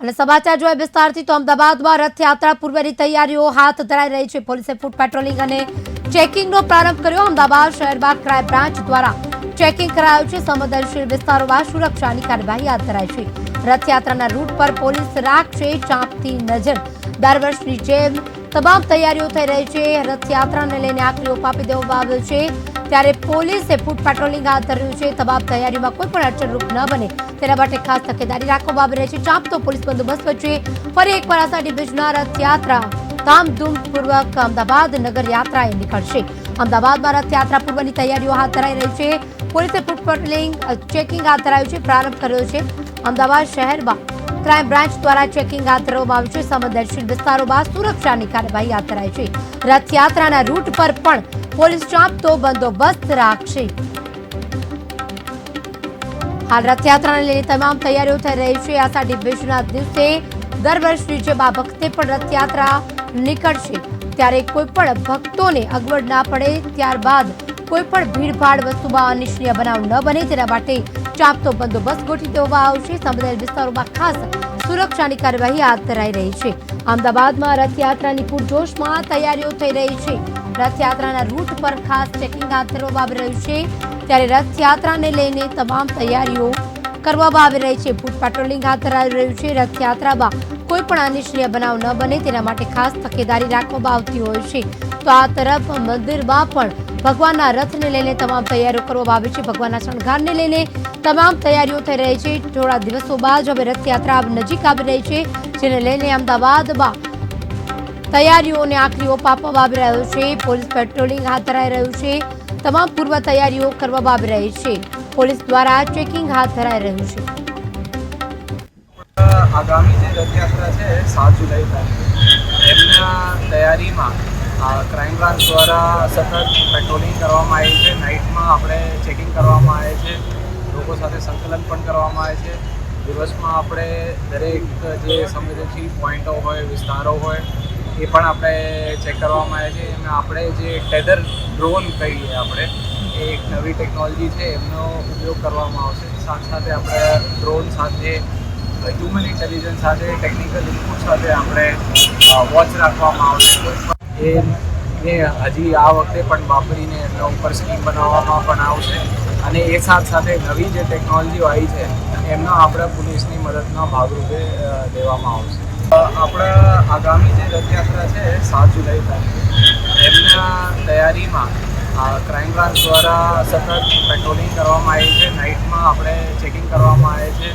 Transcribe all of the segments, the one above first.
અને સમાચાર જોઈએ વિસ્તારથી તો અમદાવાદમાં રથયાત્રા પૂર્વેની તૈયારીઓ હાથ ધરાઈ રહી છે. પોલીસે ફૂટ પેટ્રોલિંગ અને ચેકિંગનો પ્રારંભ કર્યો. અમદાવાદ શહેરમાં ક્રાઇમ બ્રાન્ચ દ્વારા ચેકિંગ કરાયું છે. સંવેદનશીલ વિસ્તારોમાં સુરક્ષાની કાર્યવાહી હાથ ધરાઈ છે. રથયાત્રાના રૂટ પર પોલીસ રાખશે ચાંપતી નજર. દર વર્ષની જેમ તમામ તૈયારીઓ થઈ રહી છે. રથયાત્રાને લઈને આખરી ઓપ આપી દેવામાં આવ્યો છે. ત્યારે પોલીસે ફૂટ પેટ્રોલિંગ હાથ ધર્યું છે. તમામ તૈયારીમાં કોઈ પણ અડચણરૂપ ન બને. તેના માટે ખાસ તકેદારી રાખવામાં આવી રહી છે. ચાંપતો પોલીસ બંદોબસ્ત વચ્ચે ફરી એકવાર આષાઢી બીજના રથયાત્રા ધામધૂમપૂર્વક અમદાવાદ નગર યાત્રાએ નીકળશે અમદાવાદમાં રથયાત્રા પૂર્વની તૈયારીઓ હાથ ધરાઈ રહી છે. પોલીસે ફૂટ પેટ્રોલિંગ ચેકિંગ હાથ ધરાયું છે. પ્રારંભ કર્યો છે અમદાવાદ શહેરમાં. ક્રાઇમ બ્રાન્ચ દ્વારા ચેકિંગ હાથ ધરવામાં આવ્યું છે. સંવેદનશીલ વિસ્તારોમાં સુરક્ષાની કાર્યવાહી હાથ ધરાઈ છે. રથયાત્રાના રૂટ પર પણ પોલીસ ચાંપતો બંદોબસ્ત રાખશે. હાલ રથયાત્રાને લઈને તમામ તૈયારીઓ થઈ રહી છે. આષાઢી બીજના દિવસે દર વર્ષની જેમ આ વખતે પણ રથયાત્રા નીકળશે. ત્યારે કોઈ પણ ભક્તોને અગવડ ના પડે, ત્યારબાદ કોઈ પણ ભીડભાડ વસ્તુમાં અનિચ્છનીય બનાવ ન બને, તેના માટે ચાંપતો બંદોબસ્ત ગોઠવી દેવામાં આવશે. સંબંધિત વિસ્તારોમાં ખાસ સુરક્ષાની કાર્યવાહી હાથ ધરાઈ રહી છે. અમદાવાદમાં રથયાત્રાની પૂરજોશમાં તૈયારીઓ થઈ રહી છે. રથયાત્રાના રૂટ પર ખાસ ચેકિંગ હાથ ધરવામાં આવી રહ્યું છે. ત્યારે રથયાત્રાને લઈને તમામ તૈયારીઓ કરવામાં આવી રહી છે. ફૂટ પેટ્રોલિંગ હાથ ધરાઈ રહ્યું છે. રથયાત્રામાં કોઈ પણ અનિચ્છનીય બનાવ ન બને તેના માટે ખાસ તકેદારી રાખવામાં આવતી હોય છે. તો આ તરફ મંદિરમાં પણ ભગવાનના રથને લઈને તમામ તૈયારીઓ કરવામાં આવી છે. ભગવાનના શણગારને લઈને તમામ તૈયારીઓ થઈ રહી છે. થોડા દિવસો બાદ હવે રથયાત્રા નજીક આવી રહી છે. જેને લઈને અમદાવાદમાં તૈયારીઓને આખરી ઓપ આપવામાં આવી રહ્યો છે. પોલીસ પેટ્રોલિંગ હાથ ધરાઈ રહ્યું છે. તમામ પૂર્વ તૈયારીઓ કરવામાં આવી રહી છે. પોલીસ દ્વારા ચેકિંગ હાથ ધરાઈ રહ્યું છે. આગામી જે રથયાત્રા છે, સાત જુલાઈ તારીખે. એમના તૈયારીમાં ક્રાઇમ બ્રાન્ચ દ્વારા સતત પેટ્રોલિંગ કરવામાં આવી છે. નાઇટમાં આપણે ચેકિંગ કરવામાં આવે છે. લોકો સાથે સંકલન પણ કરવામાં આવે છે. દિવસમાં આપણે દરેક જે સંવેદનશીલ પોઈન્ટો હોય, વિસ્તારો હોય, એ પણ આપણે ચેક કરવામાં આવે છે. અને આપણે જે ટેધર ડ્રોન કહીએ આપણે, એ એક નવી ટેકનોલોજી છે, એમનો ઉપયોગ કરવામાં આવશે. સાથે સાથે આપણે ડ્રોન સાથે હ્યુમન ઇન્ટેલિજન્સ સાથે ટેકનિકલ ઇનપુટ સાથે આપણે વોચ રાખવામાં આવશે. એ એ હજી આ વખતે પણ વાપરીને એમના ઉપર સ્કીમ બનાવવામાં પણ આવશે. અને એ સાથ સાથે નવી જે ટેકનોલોજીઓ આવી છે, એમનો આપણે પોલીસની મદદના ભાગરૂપે દેવામાં આવશે. આપણા આગામી જે રથયાત્રા છે, સાત જુલાઈ તારીખે, એમના તૈયારીમાં ક્રાઇમ બ્રાન્ચ દ્વારા સતત પેટ્રોલિંગ કરવામાં આવી છે. નાઇટમાં આપણે ચેકિંગ કરવામાં આવે છે.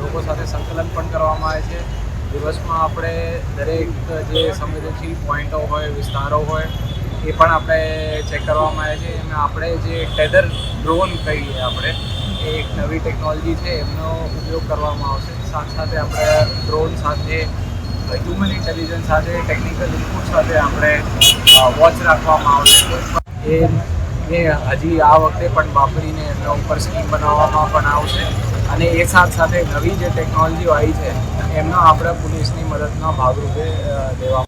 લોકો સાથે સંકલન પણ કરવામાં આવે છે. દિવસમાં આપણે દરેક જે સંવેદનશીલ પોઈન્ટો હોય, વિસ્તારો હોય એ પણ આપણે ચેક કરવામાં આવે છે. અને આપણે જે ટેધર ડ્રોન કહીએ આપણે એ એક નવી ટેકનોલોજી છે એમનો ઉપયોગ કરવામાં આવશે. સાથે સાથે આપણે ડ્રોન સાથે હ્યુમન ઇન્ટેલિજન્સ સાથે ટેકનિકલ ઇનપુટ સાથે આપણે વોચ રાખવામાં આવશે. એ એ હજી આ વખતે પણ વાપરીને એમના ઉપર સ્કીમ બનાવવામાં પણ આવશે. અને એ સાથ સાથે નવી જે ટેકનોલોજીઓ આવી છે એમનો આપણે પોલીસની મદદના ભાગરૂપે અ, લેવામાં